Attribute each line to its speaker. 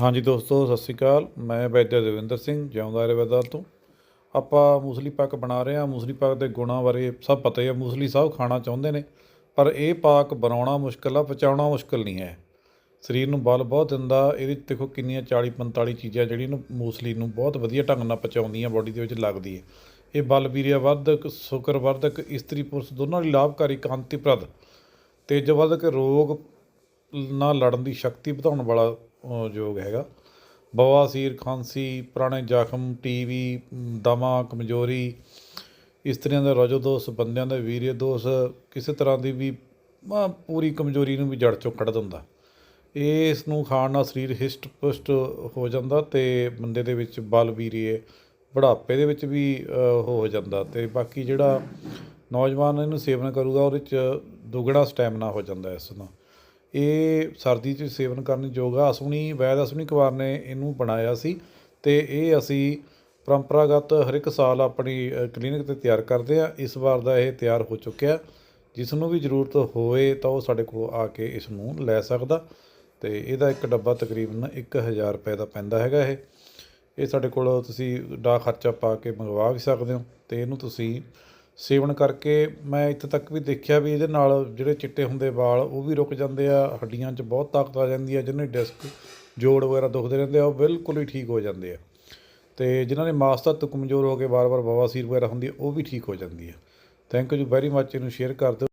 Speaker 1: ਹਾਂਜੀ ਦੋਸਤੋ, ਸਤਿ ਸ਼੍ਰੀ ਅਕਾਲ। ਮੈਂ ਵੈਦਿਆ ਦੇਵਿੰਦਰ ਸਿੰਘ, ਜਿਉਂਦਾ ਰਵਿਦਾਰ ਤੋਂ। ਆਪਾਂ ਮੂਸਲੀ ਪਾਕ ਬਣਾ ਰਹੇ ਹਾਂ। ਮੂਸਲੀ ਪਾਕ ਦੇ ਗੁਣਾਂ ਬਾਰੇ ਸਭ ਪਤਾ ਹੀ ਹੈ। ਮੂਸਲੀ ਸਭ ਖਾਣਾ ਚਾਹੁੰਦੇ ਨੇ, ਪਰ ਇਹ ਪਾਕ ਬਣਾਉਣਾ ਮੁਸ਼ਕਲ ਆ, ਪਚਾਉਣਾ ਮੁਸ਼ਕਲ ਨਹੀਂ ਹੈ। ਸਰੀਰ ਨੂੰ ਬਲ ਬਹੁਤ ਦਿੰਦਾ, ਇਹਦੇ 'ਚ ਦੇਖੋ ਕਿੰਨੀਆਂ 40 45 ਚੀਜ਼ਾਂ ਜਿਹੜੀਆਂ ਨੂੰ ਮੂਸਲੀ ਨੂੰ ਬਹੁਤ ਵਧੀਆ ਢੰਗ ਨਾਲ ਪਚਾਉਂਦੀਆਂ ਬੋਡੀ ਦੇ ਵਿੱਚ ਲੱਗਦੀ ਹੈ। ਇਹ ਬਲ ਵੀਰਿਆ ਵਰਧਕ ਸ਼ੁਕਰ ਵਰਧਕ ਇਸਤਰੀ ਪੁਰਸ਼ ਦੋਨਾਂ ਲਈ ਲਾਭਕਾਰੀ, ਕਾਂਤੀਪ੍ਰਦ, ਤੇਜਵਰਧਕ ਰੋਗ ਨਾਲ ਲੜਨ ਦੀ ਸ਼ਕਤੀ ਵਧਾਉਣ ਵਾਲਾ ਯੋਗ ਹੈਗਾ। ਬਵਾਸੀਰ ਖਾਂਸੀ, ਪੁਰਾਣੇ ਜ਼ਖਮ, ਟੀਵੀ, ਦਮਾ, ਕਮਜ਼ੋਰੀ, ਇਸਤਰੀਆਂ ਦਾ ਰਜੋ ਦੋਸ਼, ਬੰਦਿਆਂ ਦਾ ਵੀਰਯ ਦੋਸ਼, ਕਿਸੇ ਤਰ੍ਹਾਂ ਦੀ ਵੀ ਪੂਰੀ ਕਮਜ਼ੋਰੀ ਨੂੰ ਵੀ ਜੜ ਚੋਂ ਕੱਢ ਦਿੰਦਾ। ਇਸ ਨੂੰ ਖਾਣ ਨਾਲ ਸਰੀਰ ਹਿਸ਼ਟ ਪੁਸ਼ਟ ਹੋ ਜਾਂਦਾ ਤੇ ਬੰਦੇ ਦੇ ਵਿੱਚ ਬਲ ਵੀਰਯ ਬੁਢਾਪੇ ਦੇ ਵਿੱਚ ਵੀ ਹੋ ਜਾਂਦਾ ਤੇ ਬਾਕੀ ਜਿਹੜਾ ਨੌਜਵਾਨ ਇਹਨੂੰ ਸੇਵਨ ਕਰੂਗਾ, ਉਹਦੇ ਚ ਦੁੱਗਣਾ ਸਟੈਮਿਨਾ ਹੋ ਜਾਂਦਾ ਇਸ ਨਾਲ। ਇਹ ਸਰਦੀ 'ਚ ਸੇਵਨ ਕਰਨ ਯੋਗ ਆ। ਅਸੁਣੀ ਵੈਦ ਅਸੁਣੀ ਕੁਮਾਰ ਨੇ ਇਹਨੂੰ ਬਣਾਇਆ ਸੀ ਤੇ ਇਹ ਅਸੀਂ ਪਰੰਪਰਾਗਤ ਹਰ ਇੱਕ ਸਾਲ ਆਪਣੀ ਕਲੀਨਿਕ ਤੇ ਤਿਆਰ ਕਰਦੇ ਆ। ਇਸ ਵਾਰ ਦਾ ਇਹ ਤਿਆਰ ਹੋ ਚੁੱਕਿਆ। ਜਿਸ ਨੂੰ ਵੀ ਜ਼ਰੂਰਤ ਹੋਵੇ ਤਾਂ ਉਹ ਸਾਡੇ ਕੋਲ ਆ ਕੇ ਇਸ ਨੂੰ ਲੈ ਸਕਦਾ। ਤੇ ਇਹਦਾ ਇੱਕ ਡੱਬਾ ਤਕਰੀਬਨ 1000 ਰੁਪਏ ਦਾ ਪੈਂਦਾ ਹੈਗਾ ਇਹ। ਇਹ ਸਾਡੇ ਕੋਲ ਤੁਸੀਂ ਡਾ ਖਰਚਾ ਪਾ ਕੇ ਮੰਗਵਾ ਵੀ ਸਕਦੇ ਹੋ ਤੇ ਇਹਨੂੰ ਤੁਸੀਂ ਸੇਵਨ ਕਰਕੇ ਮੈਂ ਇੱਥੇ ਤੱਕ ਵੀ ਦੇਖਿਆ ਵੀ ਇਹਦੇ ਨਾਲ ਜਿਹੜੇ ਚਿੱਟੇ ਹੁੰਦੇ ਵਾਲ, ਉਹ ਵੀ ਰੁਕ ਜਾਂਦੇ ਆ, ਹੱਡੀਆਂ 'ਚ ਬਹੁਤ ਤਾਕਤ ਆ ਜਾਂਦੀ ਆ, ਜਿਹਨੇ ਡਿਸਕ ਜੋੜ ਵਗੈਰਾ ਦੁਖਦੇ ਰਹਿੰਦੇ ਆ, ਉਹ ਬਿਲਕੁਲ ਹੀ ਠੀਕ ਹੋ ਜਾਂਦੇ ਆ। ਤੇ ਜਿਨ੍ਹਾਂ ਦੇ ਮਾਸ ਤੱਤ ਕਮਜ਼ੋਰ ਹੋ ਕੇ ਵਾਰ-ਵਾਰ ਬਵਾਸੀਰ ਵਗੈਰਾ ਹੁੰਦੀ ਉਹ ਵੀ ਠੀਕ ਹੋ ਜਾਂਦੀ ਆ। ਥੈਂਕ ਯੂ ਵੈਰੀ ਮੱਚ ਇਹਨੂੰ ਸ਼ੇਅਰ ਕਰ ਦਿਓ।